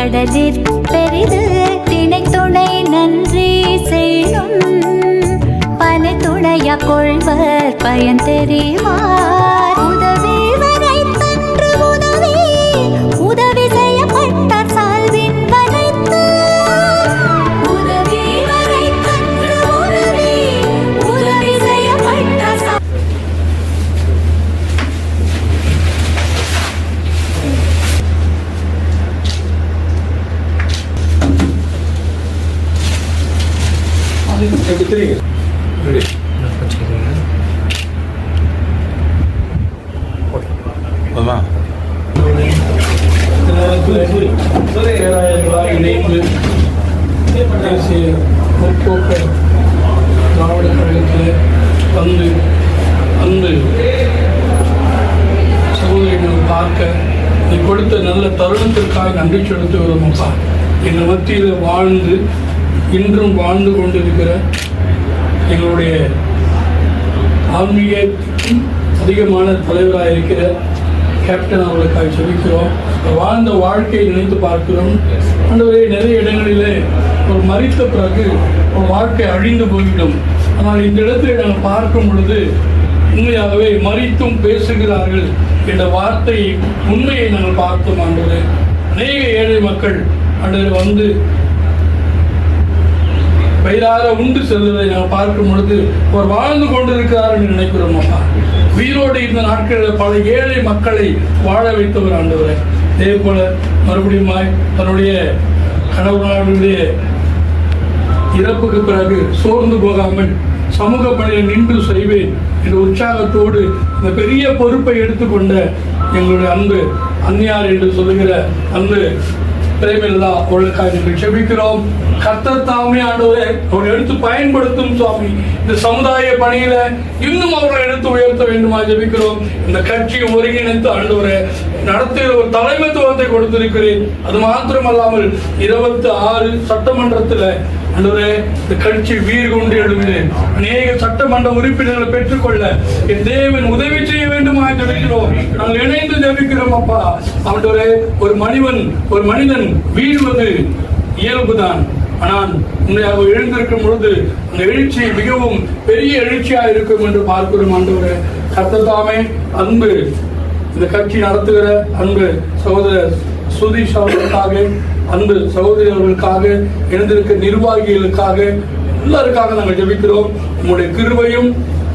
மனதிற் பெரிது திணை துணை நன்றி செய்யும். பனை துணைய கொள்வர் பயன் தெரிவார் எப்படி தெரியுங்க ரெடி அதுதான் பேராயர்களாக இணைந்து தேசிய முற்போக்கு திராவிட கழகத்தில் வந்து வந்து சகோதரிகளை பார்க்க நீ கொடுத்த நல்ல தருணத்திற்காக நன்றி செலுத்துகிறோம் அப்பா. எங்கள் மத்தியில் வாழ்ந்து இன்றும் வாழ்ந்து கொண்டிருக்கிற எங்களுடைய ஆன்மீகத்திற்கும் அதிகமான தலைவராக இருக்கிற கேப்டன் அவர்களுக்காக செபிக்கிறோம் வாழ்ந்த வாழ்க்கையை நினைத்து பார்க்கிறோம். ஆண்டவரே நிறைய இடங்களிலே ஒரு மறித்த பிறகு ஒரு வாழ்க்கை அழிந்து போய்விடும். ஆனால் இந்த இடத்துல நாங்கள் பார்க்கும் பொழுது உண்மையாகவே மறித்தும் பேசுகிறார்கள் என்ற வார்த்தை உண்மையை நாங்கள் பார்த்தோம் ஆண்டவரே. அநேக ஏழை மக்கள் அன்று வந்து வயிறார உண்டு செல்வதை நாம் பார்க்கும் பொழுது அவர் வாழ்ந்து கொண்டிருக்கிறார் என்று நினைக்கிறோம் அப்பா. உயிரோடு இந்த நாட்களில் பல ஏழை மக்களை வாழ வைத்தவர் ஆண்டவரை. இதே போல மறுபடியும் தன்னுடைய கணவனுடைய இறப்புக்கு பிறகு சோர்ந்து போகாமல் சமூக பணியில் நின்று செய்வேன் என்ற உற்சாகத்தோடு இந்த பெரிய பொறுப்பை எடுத்துக்கொண்ட எங்களுடைய அன்பு அந்நியார் என்று சொல்லுகிற அன்பு பிரேமில்லா உங்களுக்காக நீங்கள் செபிக்கிறோம். கத்தர் தாமே ஆண்டவரே அவர்கள் எடுத்து பயன்படுத்தும் சுவாமி. இந்த சமுதாய பணியில இன்னும் அவர்களை எடுத்து உயர்த்த வேண்டுமா ஜெபிக்கிறோம். இந்த கட்சியை ஒருங்கிணைத்து ஆண்டவரே நடத்தி ஒரு தலைமைத்துவத்தை கொடுத்திருக்கிறேன். அது மாத்திரமல்லாமல் இருபத்தி ஆறு சட்டமன்றத்தில் ஆண்டவரே இந்த கட்சி வீர் கொண்டு எழுகிறேன் அநேக சட்டமன்ற உறுப்பினர்களை பெற்றுக்கொள்ள என் தேவன் உதவி செய்ய வேண்டுமா ஜபிக்கிறோம் நாங்கள் இணைந்து ஜபிக்கிறோம் அப்பா. ஆண்டவரே ஒரு மனிதன் ஒரு மனிதன் வீழ்வது இயல்புதான். ஆனால் உண்மையாக எழுந்திருக்கும் பொழுது அந்த எழுச்சி மிகவும் பெரிய எழுச்சியா இருக்கும் என்று பார்க்கிறோம் ஆண்டவரே. கர்த்ததாமே அன்பு. இந்த கட்சி நடத்துகிற அன்பு சகோதரர் சுதீஷ் அவர்களுக்காக அன்பு சகோதரி அவர்களுக்காக எழுந்திருக்க நிர்வாகிகளுக்காக எல்லாருக்காக நாங்கள் ஜபிக்கிறோம். உங்களுடைய கிருவையும்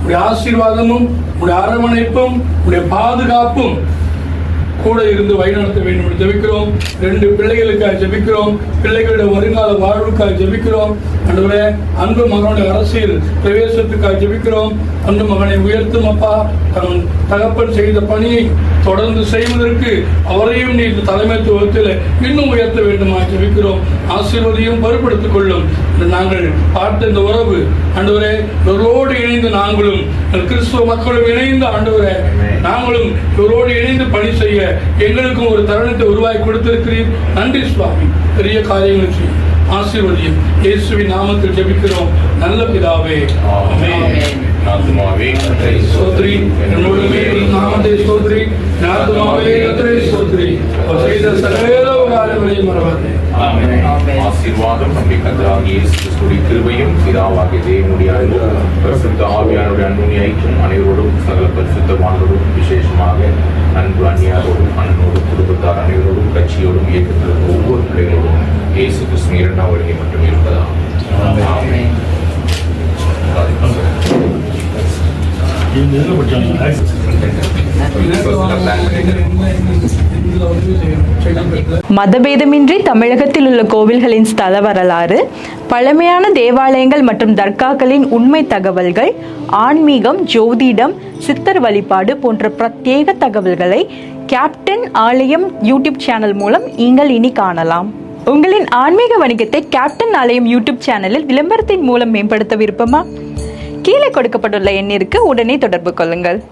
உடைய ஆசீர்வாதமும் உடைய அரவணைப்பும் உடைய பாதுகாப்பும் கூட இருந்து வழிநடத்த வேண்டும் என்று ஜெபிக்கிறோம். ரெண்டு பிள்ளைகளுக்காக ஜெபிக்கிறோம். பிள்ளைகளுடைய வருங்கால வாழ்வுக்காக ஜெபிக்கிறோம். அன்றுவரே அன்பு மகனுடைய அரசியல் பிரவேசத்துக்காக ஜெபிக்கிறோம். அன்பு மகனை உயர்த்தும் அப்பா. தன் தகப்பன் செய்த பணியை தொடர்ந்து செய்வதற்கு அவரையும் நீ இந்த தலைமைத்துவத்தில் இன்னும் உயர்த்த வேண்டுமா ஜெபிக்கிறோம். ஆசீர்வதியும் பருப்படுத்திக் கொள்ளும். நாங்கள் பார்த்த இந்த உறவு ஆண்டவரே இவரோடு இணைந்து நாங்களும் கிறிஸ்துவ மக்களும் இணைந்து ஆண்டவரே நாங்களும் இவரோடு இணைந்து பணி செய்ய எங்களுக்கும் ஒரு தருணத்தை உருவாக்கி கொடுத்திருக்கிறீர். நன்றி சுவாமி. பெரிய காரியங்களை செய்யும் ஆசீர்வதியும் இயேசுவின் நாமத்தில் ஜெபிக்கிறோம். நல்ல பிதாவே. நாமத்தை கர்த்தரை ஸ்தோத்ரி. அவர் செய்த சகல உபகாரங்களையும் மறவாதே. ஆமென். ஆசீர்வாதம் நம்முடைய கர்த்தராகிய இயேசு கிறிஸ்துவின் கிருபையும் பிதாவாகிய தேவனுடைய பரிசுத்த ஆவியானுடைய ஐக்கியம் அனைவரோடும் சகல பரிசுத்தவான்களோடும் இயக்கத்தில் உள்ள ஒவ்வொரு பிள்ளைகளோடும் இயேசு கிறிஸ்துவின் இரண்டாம் வருகை மட்டும் இருப்பதா மதபேதமின்றி தமிழகத்தில் உள்ள கோவில்களின் ஸ்தல வரலாறு பழமையான தேவாலயங்கள் மற்றும் தர்காக்களின் உண்மை தகவல்கள் ஆன்மீகம் ஜோதிடம் சித்தர் வழிபாடு போன்ற பிரத்யேக தகவல்களை கேப்டன் ஆலயம் யூடியூப் சேனல் மூலம் நீங்கள் இனி காணலாம். உங்களின் ஆன்மீக வணிகத்தை கேப்டன் ஆலயம் யூடியூப் சேனலில் விளம்பரத்தின் மூலம் மேம்படுத்த விருப்பமா? கீழே கொடுக்கப்பட்டுள்ள எண்ணிற்கு உடனே தொடர்பு கொள்ளுங்கள்.